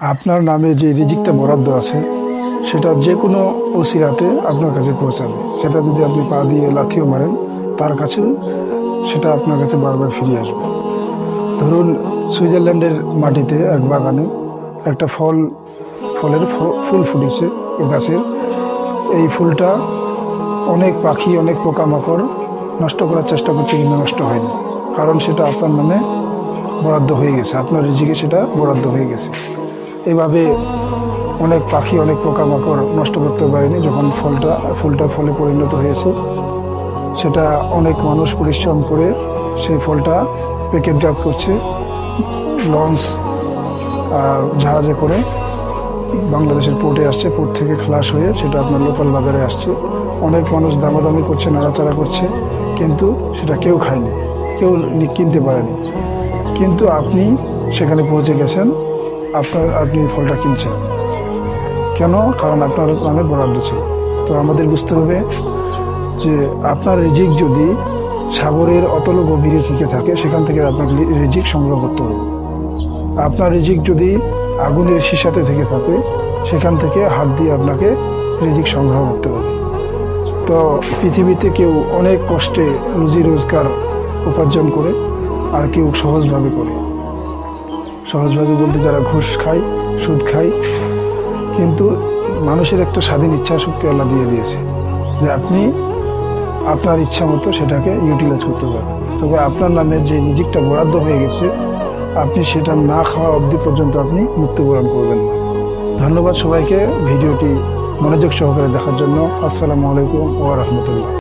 আপনার নামে যে রিজিকটা বরাদ্দ আছে, সেটা যে কোনো ওসিরাতে আপনার কাছে পৌঁছাবে। সেটা যদি আপনি পা দিয়ে লাথিও মারেন, তার কাছে সেটা আপনার কাছে বারবার ফিরে আসবে। ধরুন, সুইজারল্যান্ডের মাটিতে এক বাগানে একটা ফল, ফলের ফুল ফুটেছে গাছের এই ফুলটা অনেক পাখি, অনেক পোকামাকড় নষ্ট করার চেষ্টা করছে কিন্তু নষ্ট হয়নি। কারণ সেটা আপনার নামে বরাদ্দ হয়ে গেছে। আপনার রিজিকে সেটা বরাদ্দ হয়ে গেছে। এভাবে অনেক পাখি, অনেক পোকামাকড় নষ্ট করতে পারেনি যখন ফলটা, ফুলটা ফলে পরিণত হয়েছে। সেটা অনেক মানুষ পরিশ্রম করে সেই ফলটা প্যাকেটজাত করছে, লঞ্চ জাহাজে করে বাংলাদেশের পোর্টে আসছে, পোর্ট থেকে খালাস হয়ে সেটা আপনার লোকাল বাজারে আসছে। অনেক মানুষ দামাদামি করছে, নাড়াচাড়া করছে, কিন্তু সেটা কেউ খায়নি, কেউ কিনতে পারেনি। কিন্তু আপনি সেখানে পৌঁছে গেছেন আপনার আপনি ফলটা কিনছেন। কেন? কারণ আপনার নামে বরাদ্দ ছিল। তো আমাদের বুঝতে হবে যে আপনার রিজিক যদি সাগরের অতল গভীরে থেকে থাকে, সেখান থেকে আপনার রিজিক সংগ্রহ করতে হবে। আপনার রিজিক যদি আগুনের শিশাতে থেকে থাকে, সেখান থেকে হাত দিয়ে আপনাকে রিজিক সংগ্রহ করতে হবে। তো পৃথিবীতে কেউ অনেক কষ্টে রুজি রোজগার উপার্জন করে, আর কেউ সহজভাবে করে। সহজভাবে বলতে যারা ঘুষ খায়, সুদ খায়, কিন্তু মানুষের একটা স্বাধীন ইচ্ছা শক্তি আল্লাহ দিয়ে দিয়েছে যে আপনি আপনার ইচ্ছা মতো সেটাকে ইউটিলাইজ করতে পারবেন। তবে আপনার নামে যে রিজিকটা বরাদ্দ হয়ে গেছে, আপনি সেটা না খাওয়া অবধি পর্যন্ত আপনি মৃত্যুবরণ করবেন না। ধন্যবাদ সবাইকে ভিডিওটি মনোযোগ সহকারে দেখার জন্য। আসসালামু আলাইকুম ওয়া রাহমাতুল্লাহ।